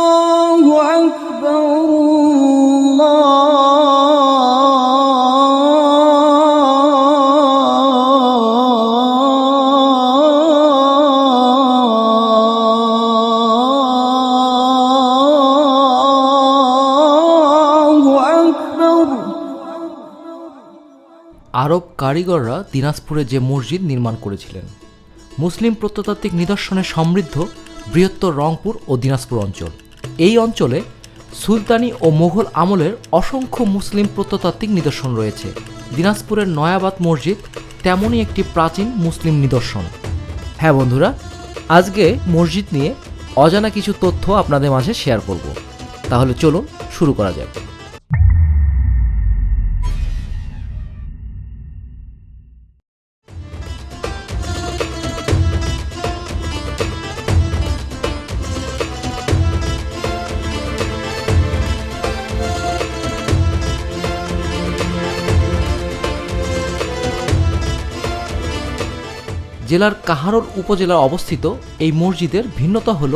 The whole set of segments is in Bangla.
الله أكبر الله أكبر আরব কারিগররা দিনাজপুরে যে মসজিদ নির্মাণ করেছিলেন মুসলিম প্রত্নতাত্ত্বিক নিদর্শনে সমৃদ্ধ বৃহত্তর রংপুর ও দিনাজপুর অঞ্চল। এই অঞ্চলে সুলতানি ও মোঘল আমলের অসংখ্য মুসলিম প্রত্নতাত্ত্বিক নিদর্শন রয়েছে। দিনাজপুরের নয়াবাদ মসজিদ তেমনই একটি প্রাচীন মুসলিম নিদর্শন। হ্যাঁ বন্ধুরা, আজকে মসজিদ নিয়ে অজানা কিছু তথ্য আপনাদের মাঝে শেয়ার করব। তাহলে চলুন শুরু করা যাক। জেলার কাহারোল উপজেলায় অবস্থিত এই মসজিদের ভিন্নতা হল,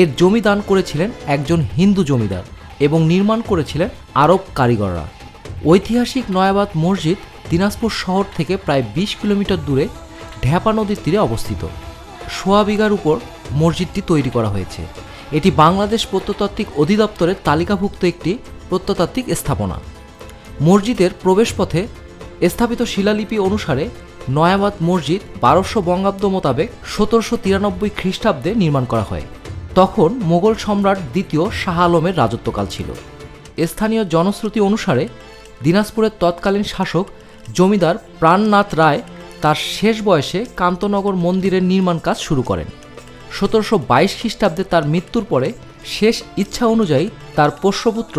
এর জমি দান করেছিলেন একজন হিন্দু জমিদার এবং নির্মাণ করেছিলেন আরব কারিগররা। ঐতিহাসিক নয়াবাদ মসজিদ দিনাজপুর শহর থেকে প্রায় বিশ কিলোমিটার দূরে ঢ্যাপা নদীর তীরে অবস্থিত। সোয়া বিঘার উপর মসজিদটি তৈরি করা হয়েছে। এটি বাংলাদেশ প্রত্নতাত্ত্বিক অধিদপ্তরের তালিকাভুক্ত একটি প্রত্নতাত্ত্বিক স্থাপনা। মসজিদের প্রবেশপথে স্থাপিত শিলালিপি অনুসারে নয়াবাদ মসজিদ বারোশো বঙ্গাব্দ মোতাবেক সতেরোশো তিরানব্বই খ্রিস্টাব্দে নির্মাণ করা হয়। তখন মোগল সম্রাট দ্বিতীয় শাহ আলমের রাজত্বকাল ছিল। স্থানীয় জনশ্রুতি অনুসারে দিনাজপুরের তৎকালীন শাসক জমিদার প্রাণনাথ রায় তার শেষ বয়সে কান্তনগর মন্দিরের নির্মাণ কাজ শুরু করেন। সতেরোশো বাইশ খ্রিস্টাব্দে তার মৃত্যুর পরে শেষ ইচ্ছা অনুযায়ী তার পোষ্যপুত্র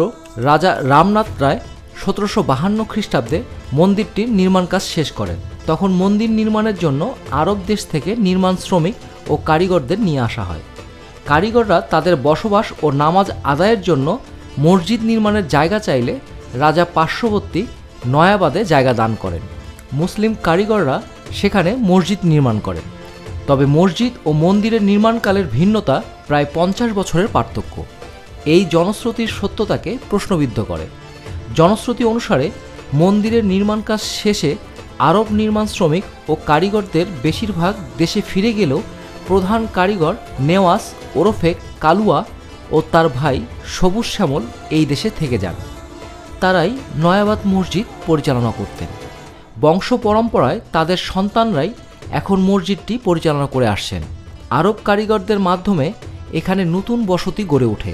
রাজা রামনাথ রায় সতেরোশো বাহান্ন খ্রিস্টাব্দে মন্দিরটির নির্মাণ কাজ শেষ করেন। তখন মন্দির নির্মাণের জন্য আরব দেশ থেকে নির্মাণ শ্রমিক ও কারিগরদের নিয়ে আসা হয়। কারিগররা তাদের বসবাস ও নামাজ আদায়ের জন্য মসজিদ নির্মাণের জায়গা চাইলে রাজা পার্শ্ববর্তী নয়াবাদে জায়গা দান করেন। মুসলিম কারিগররা সেখানে মসজিদ নির্মাণ করেন। তবে মসজিদ ও মন্দিরের নির্মাণকালের ভিন্নতা প্রায় পঞ্চাশ বছরের পার্থক্য। এই জনশ্রুতির সত্যতাকে প্রশ্নবিদ্ধ করে। জনশ্রুতি অনুসারে মন্দিরের নির্মাণ কাজ শেষে আরব নির্মাণ শ্রমিক ও কারিগরদের বেশিরভাগ দেশে ফিরে গেলেও প্রধান কারিগর নেওয়াস ওরফে কালুয়া ও তার ভাই সবুজ শ্যামল এই দেশে থেকে যান। তারাই নয়াবাদ মসজিদ পরিচালনা করতেন। বংশ পরম্পরায় তাদের সন্তানরাই এখন মসজিদটি পরিচালনা করে আসছেন। আরব কারিগরদের মাধ্যমে এখানে নতুন বসতি গড়ে ওঠে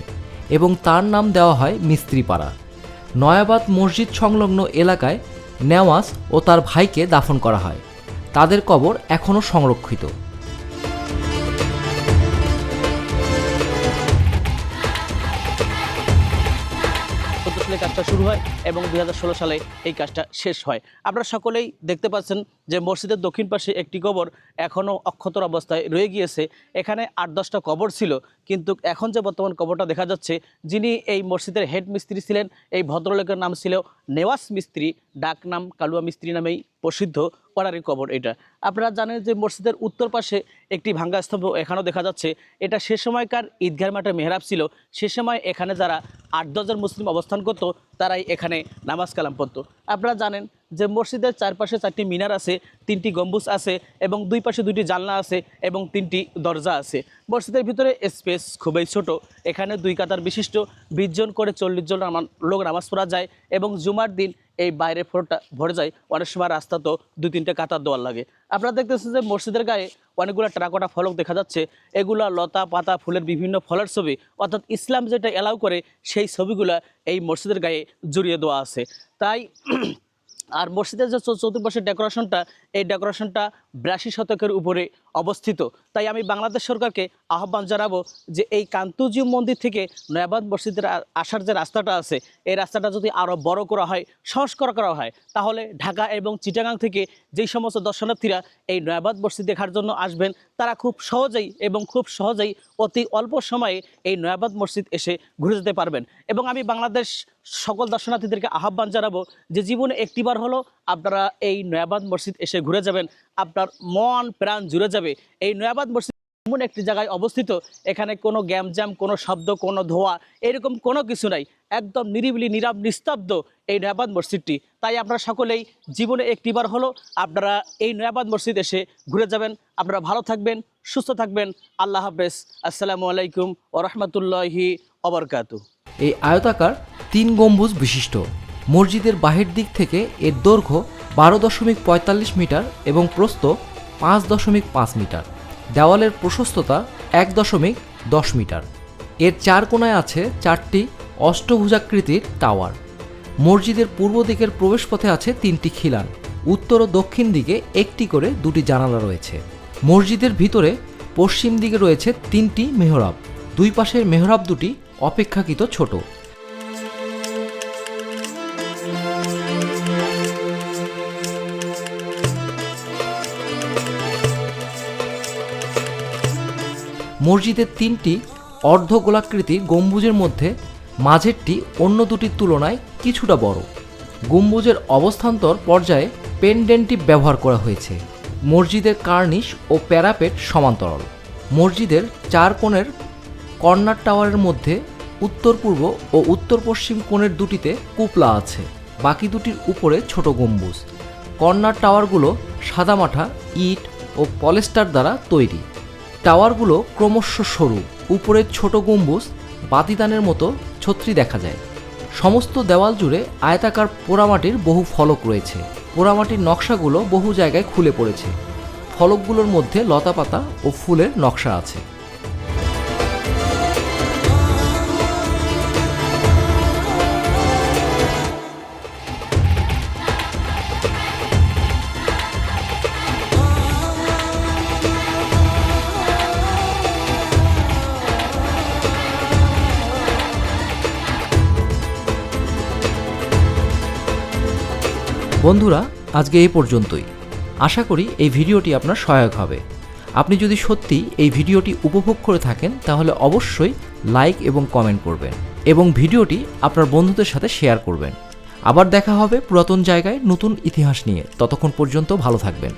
এবং তার নাম দেওয়া হয় মিস্ত্রিপাড়া। নয়াবাদ মসজিদ সংলগ্ন এলাকায় নেওয়াজ ও তার ভাইকে দাফন করা হয়। তাদের কবর এখনও সংরক্ষিত। সালে কাজটা শুরু হয় এবং দু হাজার ষোলো সালে এই কাজটা শেষ হয়। আপনারা সকলেই দেখতে পাচ্ছেন যে মসজিদের দক্ষিণ পাশে একটি কবর এখনও অক্ষতর অবস্থায় রয়ে গিয়েছে। এখানে আট দশটা কবর ছিল, কিন্তু এখন যে বর্তমান কবরটা দেখা যাচ্ছে, যিনি এই মসজিদের হেড মিস্ত্রি ছিলেন, এই ভদ্রলোকের নাম ছিল নেওয়াস মিস্ত্রি ডাক নাম কালুয়া মিস্ত্রি নামেই প্রসিদ্ধ। ওনারই কবর এটা। আপনারা জানেন যে মসজিদের উত্তর পাশে একটি ভাঙ্গা স্তম্ভ এখানেও দেখা যাচ্ছে। এটা সে সময়কার ঈদগাহ মাঠের মেহরাব ছিল। সে সময় এখানে যারা আট দশজন মুসলিম অবস্থান করত, তারাই এখানে নামাজ কালাম পড়তো। আপনারা জানেন যে মসজিদের চারপাশে চারটি মিনার আছে, তিনটি গম্বুজ আছে এবং দুই পাশে দুইটি জানলা আছে এবং তিনটি দরজা আছে। মসজিদের ভিতরে স্পেস খুবই ছোট। এখানে দুই কাতার বিশিষ্ট, বিশ জন করে চল্লিশ জন লোক নামাজ পড়া যায় এবং জুমার দিন এই বাইরে ফ্লোরটা ভরে যায়, অনেক সময় রাস্তা তো দুই তিনটে কাতার দেওয়ার লাগে। আপনারা দেখতেছেন যে মসজিদের গায়ে অনেকগুলো টারাকোটা ফলক দেখা যাচ্ছে। এগুলা লতা, পাতা, ফুলের বিভিন্ন ফলের ছবি। অর্থাৎ ইসলাম যেটা এলাও করে, সেই ছবিগুলা এই মসজিদের গায়ে জড়িয়ে দেওয়া আছে। তাই আর মসজিদের যে চতুর্পাশের ডেকোরেশনটা এই ডেকোরেশনটা বিরাশি শতকের উপরে অবস্থিত। তাই আমি বাংলাদেশ সরকারকে আহ্বান জানাব যে এই কান্তুজি মন্দির থেকে নয়াবাদ মসজিদের আসার যে রাস্তাটা আছে, এই রাস্তাটা যদি আরও বড় করা হয়, সংস্কার করা হয়, তাহলে ঢাকা এবং চিটাগাং থেকে যেই সমস্ত দর্শনার্থীরা এই নয়াবাদ মসজিদ দেখার জন্য আসবেন, তারা খুব সহজেই এবং খুব সহজেই অতি অল্প সময়ে এই নয়াবাদ মসজিদ এসে ঘুরে যেতে পারবেন। এবং আমি বাংলাদেশ সকল দর্শনার্থীদেরকে আহ্বান জানাব যে জীবনে একটিবার হলো আপনারা এই নয়াবাদ মসজিদ এসে ঘুরে যাবেন আপনার মন, প্রাণ জুড়ে যাবে। এই নয়াবাদ মসজিদ এমন একটি জায়গায় অবস্থিত, এখানে কোনো গ্যামজ্যাম, কোনো শব্দ, কোনো ধোয়া, এরকম কোনো কিছু নাই। একদম নিরিবিলি নীরব নিস্তব্ধ এই নয়াবাদ মসজিদটি। তাই আপনারা সকলেই জীবনে একটিবার হলো আপনারা এই নয়াবাদ মসজিদ এসে ঘুরে যাবেন। আপনারা ভালো থাকবেন, সুস্থ থাকবেন। আল্লাহ হাফেজ। আসসালামু আলাইকুম ও রহমতুল্লাহি অবরকাতু এই আয়তাকার তিন গম্বুজ বিশিষ্ট। মসজিদের বাহির দিক থেকে এর দৈর্ঘ্য বারো দশমিক পঁয়তাল্লিশ মিটার এবং প্রস্থ পাঁচ দশমিক পাঁচ মিটার। দেওয়ালের প্রশস্ততা এক দশমিক দশ মিটার। এর চার কোণায় আছে চারটি অষ্টভুজাকৃতির টাওয়ার। মসজিদের পূর্ব দিকের প্রবেশপথে আছে তিনটি খিলান। উত্তর ও দক্ষিণ দিকে একটি করে দুটি জানালা রয়েছে। মসজিদের ভিতরে পশ্চিম দিকে রয়েছে তিনটি মেহরাব। দুই পাশের মেহরাব দুটি অপেক্ষাকৃত ছোট। মসজিদের তিনটি অর্ধগোলাকৃতি গম্বুজের মধ্যে, মাঝেরটি অন্য দুটির তুলনায় কিছুটা বড়। গম্বুজের অবস্থান্তর পর্যায়ে পেনডেন্টি ব্যবহার করা হয়েছে। মসজিদের কার্নিশ ও প্যারাপেট সমান্তরাল। মসজিদের চার কোণের কর্নার টাওয়ারের মধ্যে উত্তর পূর্ব ও উত্তর পশ্চিম কোণের দুটিতে কুপলা আছে, বাকি দুটির উপরে ছোট গম্বুজ। কর্নার টাওয়ারগুলো সাদামাঠা, ইট ও পলেস্টার দ্বারা তৈরি। টাওয়ারগুলো ক্রমশ সরু, উপরের ছোট গম্বুজ, বাতিদানের মতো ছত্রি দেখা যায়। সমস্ত দেওয়াল জুড়ে আয়তাকার পোড়ামাটির বহু ফলক রয়েছে। পোড়ামাটির নকশাগুলো বহু জায়গায় খুলে পড়েছে। ফলকগুলোর মধ্যে লতাপাতা ও ফুলের নকশা আছে। বন্ধুরা, আজকে এই পর্যন্তই। আশা করি এই ভিডিওটি আপনার সহায়ক হবে। আপনি যদি সত্যি এই ভিডিওটি উপভোগ করে থাকেন, তাহলে অবশ্যই লাইক এবং কমেন্ট করবেন এবং ভিডিওটি আপনার বন্ধুদের সাথে শেয়ার করবেন। আবার দেখা হবে পুরাতন জায়গায় নতুন ইতিহাস নিয়ে। ততক্ষণ পর্যন্ত ভালো থাকবেন।